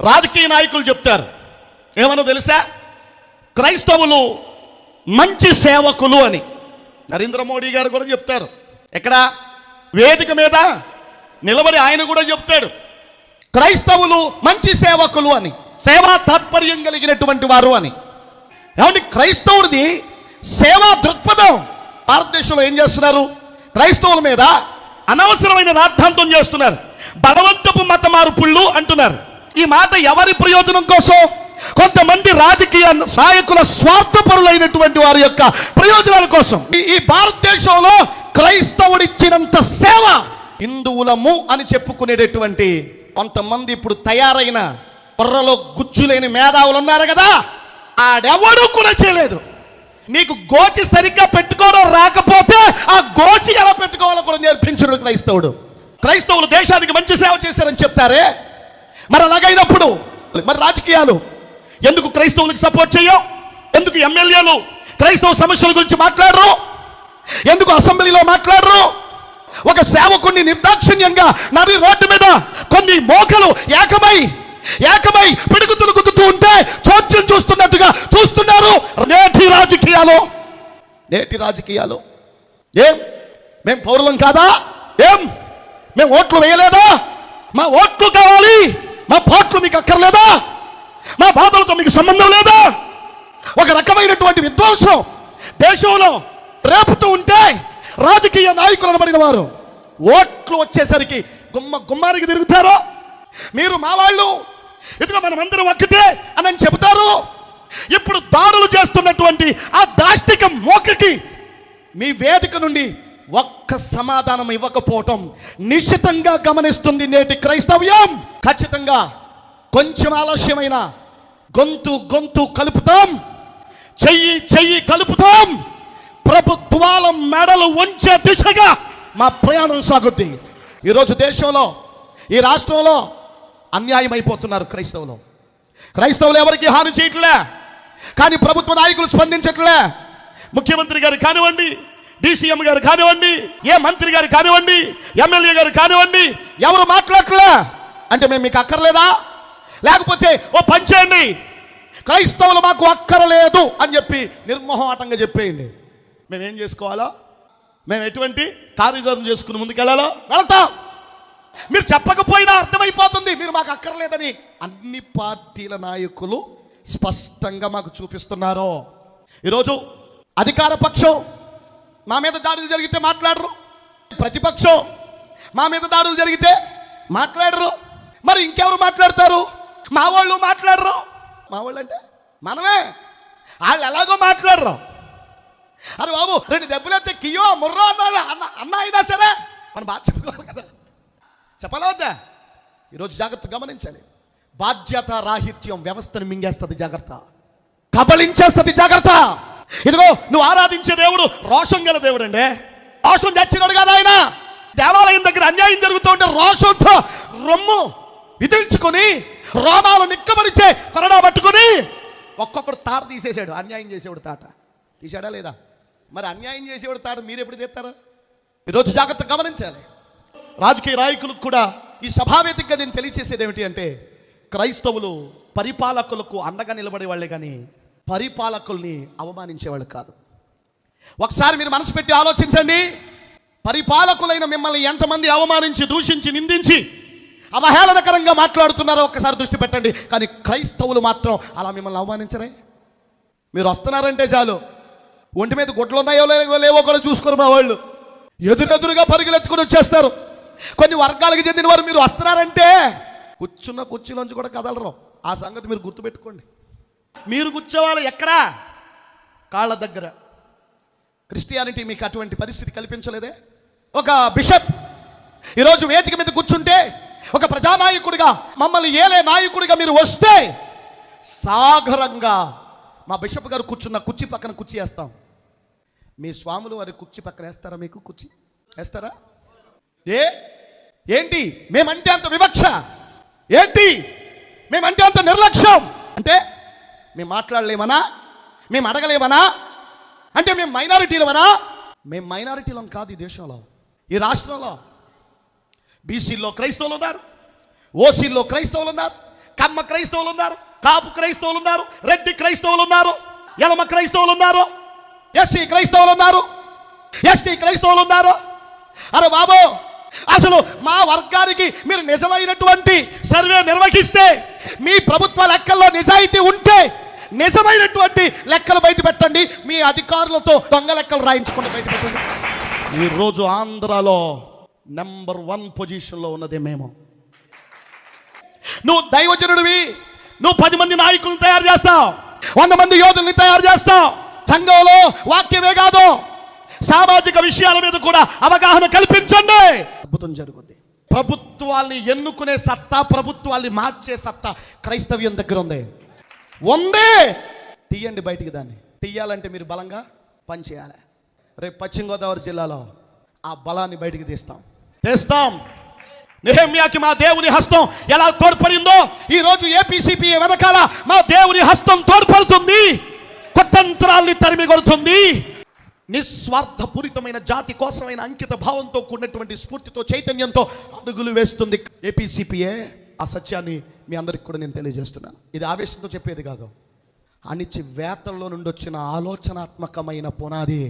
రాజకీయ నాయకులు చెప్తారు. ఏమన్నా తెలుసా? క్రైస్తవులు మంచి సేవకులు అని. నరేంద్ర మోడీ గారు కూడా చెప్తారు. ఎక్కడ? వేదిక మీద నిలబడి ఆయన కూడా చెప్తాడు. క్రైస్తవులు మంచి సేవకులు అని సేవా తాత్పర్యం కలిగినటువంటి వారు అని. ఏమంటే క్రైస్తవుడిది సేవా దృక్పథం. భారతదేశంలో ఏం చేస్తున్నారు? క్రైస్తవుల మీద అనవసరమైన రాద్ధాంతం చేస్తున్నారు. బలవంతపు మత మార్పుళ్ళు అంటున్నారు. ఈ మాట ఎవరి ప్రయోజనం కోసం? కొంతమంది రాజకీయ నాయకుల స్వార్థపరులైనటువంటి వారి యొక్క ప్రయోజనాల కోసం. ఈ- భారతదేశంలో క్రైస్తవుడిచ్చినంత సేవ హిందువులము అని చెప్పుకునేటటువంటి కొంతమంది ఇప్పుడు తయారైన బుర్రలో గుచ్చులేని మేధావులు ఉన్నారు కదా? ఆడెవడూ కూడా చేయలేదు. నీకు గోచి సరిగ్గా పెట్టుకోవడం రాకపోతే ఆ గోచి ఎలా పెట్టుకోవాలో కూడా నేర్పించడు క్రైస్తవుడు. క్రైస్తవులు దేశానికి మంచి సేవ చేశారని చెప్తారే? మరి అలాగైనప్పుడు మరి రాజకీయాలు ఎందుకు క్రైస్తవులకు సపోర్ట్ చేయవు? ఎందుకు ఎమ్మెల్యేలు క్రైస్తవ సమస్యల గురించి మాట్లాడరు? ఎందుకు అసెంబ్లీలో మాట్లాడరు? ఒక సేవకుని నిర్దాక్షిణ్యంగా నది రోడ్డు మీద కొన్ని మోకలు ఏకమై ఏకమై పిడుగుతులు గుద్దుతూ ఉంటే చోద్యం చూస్తున్నట్టుగా చూస్తున్నారు నేటి రాజకీయాలు. నేటి రాజకీయాలు. ఏం? మేం పౌరులం కాదా? ఏం? మేము ఓట్లు వేయలేదా? మా ఓట్లు కావాలి. మా పాటలు మీకు అక్కర్లేదా? మా బాధలతో మీకు సంబంధం లేదా? ఒక రకమైనటువంటి విధ్వంసం దేశంలో రేపుతూ ఉంటే రాజకీయ నాయకులు అనబడిన వారు ఓట్లు వచ్చేసరికి గుమ్మ గుమ్మానికి తిరుగుతారు. మీరు మా వాళ్ళు. ఇదిగో మనం అందరం ఒక్కటే అని చెబుతారు. ఇప్పుడు దాడులు చేస్తున్నటువంటి ఆ దాష్టిక మోకకి మీ వేదిక నుండి ఒక్క సమాధానం ఇవ్వకపోవటం నిశ్చితంగా గమనిస్తుంది నేటి క్రైస్తవ్యం. ఖచ్చితంగా కొంచెం ఆలస్యమైన గొంతు గొంతు కలుపుతాం. చెయ్యి చెయ్యి కలుపుతాం. ప్రభుత్వాల మెడలు ఉంచే దిశగా మా ప్రయాణం సాగుద్ది. ఈరోజు దేశంలో ఈ రాష్ట్రంలో అన్యాయం అయిపోతున్నారు క్రైస్తవులు. క్రైస్తవులు ఎవరికి హాని చేయట్లే? కానీ ప్రభుత్వ నాయకులు స్పందించట్లే? ముఖ్యమంత్రి గారు కానివ్వండి డీసీఎం గారు కానివ్వండి ఏ మంత్రి గారు కానివ్వండి ఎమ్మెల్యే గారు కానివ్వండి ఎవరు మాట్లాడట్లే? అంటే మేము మీకు అక్కర్లేదా? లేకపోతే ఓ పని చేయండి. క్రైస్తవులు మాకు అక్కరలేదు అని చెప్పి నిర్మోహమాటంగా చెప్పేయండి. మేమేం చేసుకోవాలా చేసుకోవాలో? మేము ఎటువంటి కార్యక్రమం చేసుకుని ముందుకెళ్ళాలో? వెళ్తాం. మీరు చెప్పకపోయినా అర్థమైపోతుంది మీరు మాకు అక్కర్లేదని. అన్ని పార్టీల నాయకులు స్పష్టంగా మాకు చూపిస్తున్నారు. ఈరోజు అధికార పక్షం మా మీద దాడులు జరిగితే మాట్లాడరు. ప్రతిపక్షం మా మీద దాడులు జరిగితే మాట్లాడరు. మరి ఇంకెవరు మాట్లాడతారు? మా వాళ్ళు మాట్లాడరు. మా వాళ్ళు అంటే మనమే. వాళ్ళు ఎలాగో మాట్లాడరు. అరే బాబు రెండు దెబ్బలైతే కియో ముర్రో అన్నా అన్న అన్న అయినా సరే మనం బాగా చెప్పుకోవాలి కదా. చెప్పాలా వద్దా ఈరోజు జాగ్రత్త గమనించాలి. బాధ్యత రాహిత్యం వ్యవస్థను మింగేస్తుంది జాగ్రత్త. కబలించేస్తుంది జాగ్రత్త. ఇదిగో నువ్వు ఆరాధించే దేవుడు రోషం గల దేవుడు అండి రోషం చచ్చినాడు కదా ఆయన. దేవాలయం దగ్గర అన్యాయం జరుగుతూ ఉంటే రోషంతో రొమ్ము విధించుకొని రోమాలు నిక్కబడిచే కొరడా పట్టుకొని ఒక్కొక్కడు తాట తీసేశాడు. అన్యాయం చేసేవాడు తాట. తీశాడా లేదా? మరి అన్యాయం చేసేవాడు తాట మీరు ఎప్పుడు తీస్తారు ఈరోజు జాగ్రత్త గమనించాలి. రాజకీయ నాయకులకు కూడా ఈ సభావేదికగా నేను తెలియచేసేది ఏమిటి అంటే క్రైస్తవులు పరిపాలకులకు అండగా నిలబడే వాళ్ళే కానీ పరిపాలకుల్ని అవమానించేవాళ్ళు కాదు. ఒకసారి మీరు మనసు పెట్టి ఆలోచించండి. పరిపాలకులైన మిమ్మల్ని ఎంతమంది అవమానించి దూషించి నిందించి అవహేళనకరంగా మాట్లాడుతున్నారో ఒక్కసారి దృష్టి పెట్టండి. కానీ క్రైస్తవులు మాత్రం అలా మిమ్మల్ని అవమానించరే. మీరు వస్తున్నారంటే చాలు. ఒంటి మీద గుడ్లు ఉన్నాయో లేవో లేవో కూడా చూసుకోరు మా వాళ్ళు. ఎదురెదురుగా పరుగులెత్తుకుని వచ్చేస్తారు. కొన్ని వర్గాలకు చెందిన వారు మీరు వస్తున్నారంటే కూర్చున్న కుర్చీలోంచి కూడా కదలరు. ఆ సంగతి మీరు గుర్తుపెట్టుకోండి. మీరు కూర్చోవాలి ఎక్కడా? కాళ్ళ దగ్గర. క్రిస్టియానిటీ మీకు అటువంటి పరిస్థితి కల్పించలేదే? ఒక బిషప్ ఈరోజు వేదిక మీద కూర్చుంటే ఒక ప్రజానాయకుడిగా మమ్మల్ని ఏలే నాయకుడిగా మీరు వస్తే సాగరంగా మా బిషప్ గారు కూర్చున్న కుర్చీ పక్కన కుర్చీ వేస్తాం. మీ స్వాములు వారి కుర్చీ పక్కన వేస్తారా మీకు కుర్చీ? వేస్తారా? ఏ? ఏంటి? మేమంటే అంత వివక్ష? ఏంటి? మేమంటే అంత నిర్లక్ష్యం? అంటే మేము మాట్లాడలేమనా? మేము అడగలేమనా? అంటే మేము మైనారిటీలమనా? మేము మైనారిటీలం కాదు ఈ దేశంలో ఈ రాష్ట్రంలో. బీసీల్లో క్రైస్తవులు ఉన్నారు ఓసీల్లో క్రైస్తవులు ఉన్నారు కమ్మ క్రైస్తవులు ఉన్నారు కాపు క్రైస్తవులు ఉన్నారు రెడ్డి క్రైస్తవులు ఉన్నారు ఎలమ క్రైస్తవులు ఉన్నారు ఎస్సీ క్రైస్తవులు ఉన్నారు ఎస్టీ క్రైస్తవులు ఉన్నారు అరే బాబు అసలు మా వర్గానికి మీరు నిజమైనటువంటి సర్వే నిర్వహిస్తే మీ ప్రభుత్వ లెక్కల్లో నిజాయితీ ఉంటే నిజమైనటువంటి లెక్కలు బయట పెట్టండి. మీ అధికారులతో దొంగ లెక్కలు రాయించుకుంటూ బయట పెట్టండి. ఈరోజు ఆంధ్రాలో నెంబర్ వన్ పొజిషన్లో ఉన్నదే మేము. నువ్వు దైవజనుడివి నువ్వు పది మంది నాయకులను తయారు చేస్తావు వంద మంది యోధుల్ని తయారు చేస్తావు. సంఘంలో వాక్యమే కాదు. సామాజిక విషయాల మీద కూడా అవగాహన కల్పించండి. అద్భుతం జరుగుద్ది. ప్రభుత్వాల్ని ఎన్నుకునే సత్తా ప్రభుత్వాల్ని మార్చే సత్తా క్రైస్తవ్యం దగ్గర ఉంది. ఉంది! తీయండి బయటికి దాన్ని. తీయాలంటే మీరు బలంగా పనిచేయాలి రేపు పశ్చిమ గోదావరి జిల్లాలో ఆ బలాన్ని బయటికి తీస్తాం. తెస్తాం! నెహమ్యాకి మా దేవుని హస్తం ఎలా తోడ్పడిందో ఈ రోజు ఏపీసీపీ వెనకాల మా దేవుని హస్తం తోడ్పడుతుంది. కుతంత్రాల్ని తరిమి కొడుతుంది నిస్వార్థపూరితమైన జాతి కోసమైన అంకిత భావంతో కూడినటువంటి స్ఫూర్తితో చైతన్యంతో అడుగులు వేస్తుంది ఏపీసీపీఏ ఆ సత్యాన్ని మీ అందరికి కూడా నేను తెలియజేస్తున్నాను ఇది ఆవేశంతో చెప్పేది కాదు. అణిచి వేతల్లో నుండి వచ్చిన ఆలోచనాత్మకమైన పునాది.